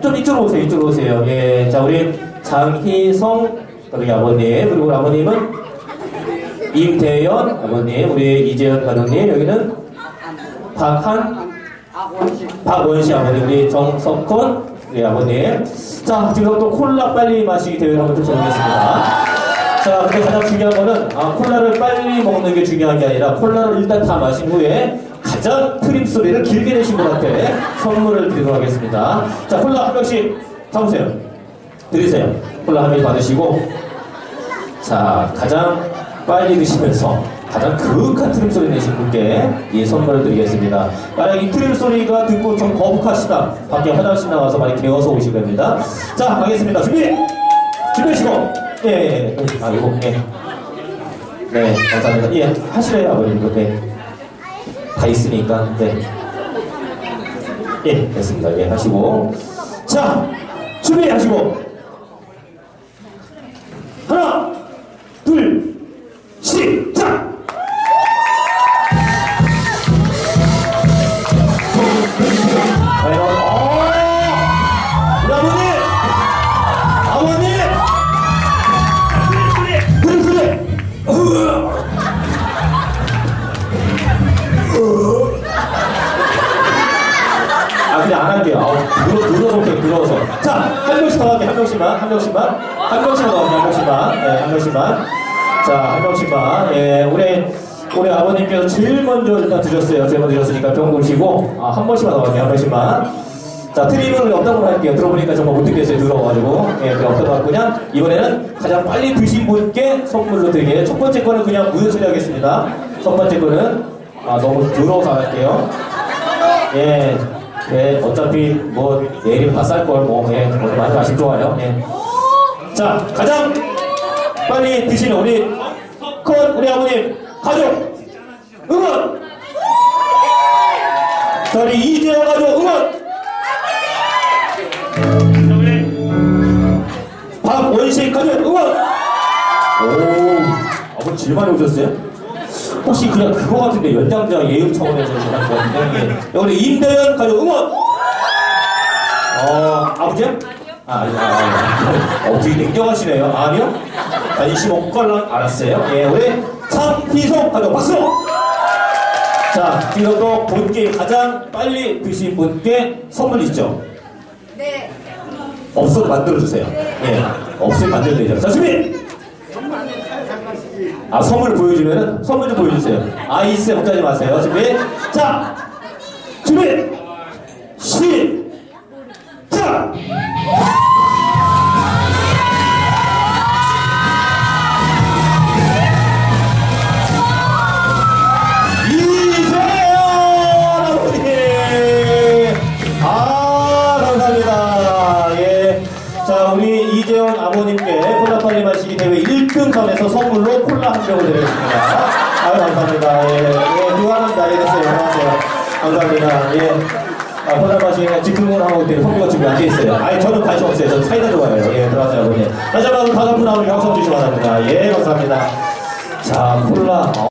좀 이쪽으로 오세요, 이쪽으로 오세요. 예, 자, 우리 장희성, 우리 아버님, 그리고 우리 아버님은 임태연 아버님, 우리 이재현 가족님, 여기는 박한, 박원씨 아버님, 우리 정석훈, 우리 아버님. 자, 지금 또 콜라 빨리 마시기 대회를 한번 펼쳐보겠습니다. 자, 근데 가장 중요한 거는, 아, 콜라를 빨리 먹는 게 중요한 게 아니라, 콜라를 일단 다 마신 후에, 가장 트림 소리를 길게 내신 분한테 선물을 드리도록 하겠습니다. 자, 콜라 한 명씩 잡으세요. 드리세요. 콜라 한 명씩 받으시고, 자, 가장 빨리 드시면서 가장 그윽한 트림 소리 내신 분께 이 선물을 드리겠습니다. 만약 이 트림 소리가 듣고 좀 거북하시다. 밖에 화장실 나가서 많이 개어서 오시면 됩니다. 자, 가겠습니다. 준비! 준비하시고! 예, 예, 예. 아, 이거, 예. 네, 감사합니다. 예, 하시래요, 아버님도. 네. 다 있으니까, 네. 예, 됐습니다. 예, 하시고. 자, 준비하시고. 아, 그냥 안 할게요. 아, 들어, 들어서 올게요, 들어서. 자, 한 명씩 더 할게요, 한 명씩만, 한 명씩만. 한 명씩만 더 할게요, 한 명씩만. 네, 한 명씩만. 자, 한 명씩만. 예, 우리, 우리 아버님께서 제일 먼저 일단 드셨어요. 제일 먼저 드셨으니까 병 보시고, 아, 한 번씩만 더 할게요, 한 명씩만. 자, 어떤 걸 할게요. 들어보니까 정말 못 듣겠어요. 들어가지고. 예, 그거 할거냐 이번에는 가장 빨리 드신 분께 선물로 드리게. 첫 번째 거는 그냥 무효 처리 하겠습니다. 첫 번째 거는, 아, 너무 들어서 할게요. 예, 예, 어차피 뭐 내일 다쌀 걸 뭐, 예, 오늘 많이 마시면 좋아요. 예. 자, 가장 빨리 드시는 우리 큰 우리 아버님 가족 응원. 자, 우리 이재영 가족 응원. 박원식 가족 응원. 오, 아버님 많이 오셨어요? 혹시 그냥 그거 같은데 연장자 예육 차원에서 전한 거 같은데 예. 우리 임대현 가족 응원! 어 아버지? 아 아니 아니 아니 어, 되게 냉정하시네요. 아니요? 관심 없고 걸랑 알았어요. 예 우리 창희성 가족 박수! 자 지금 또 본게 가장 빨리 드신 분께 선물 있죠? 네. 없어도 만들어주세요. 예 없으면 만들면 되죠. 자 준비 아 선물 보여주면은 선물 좀 보여주세요. 아이스 걱정하지 마세요. 준비. 자 준비 이재현 아버님께 콜라 빨리 마시기 대회 1등 선에서 선물로 콜라 한 병을 드리겠습니다. 아유 감사합니다. 예, 예 그거는 예 됐어요 안녕하세요. 감사합니다. 예. 아, 콜라 마시는 직등을 하고 있더니 선비가 준비 안돼 있어요. 아니 저는 관심 없어요. 저는 사이다 좋아해요. 예 들어가세요 아버님. 다시 한번 다섯 분 아버님 감사 주시기 바랍니다. 예 감사합니다. 자 콜라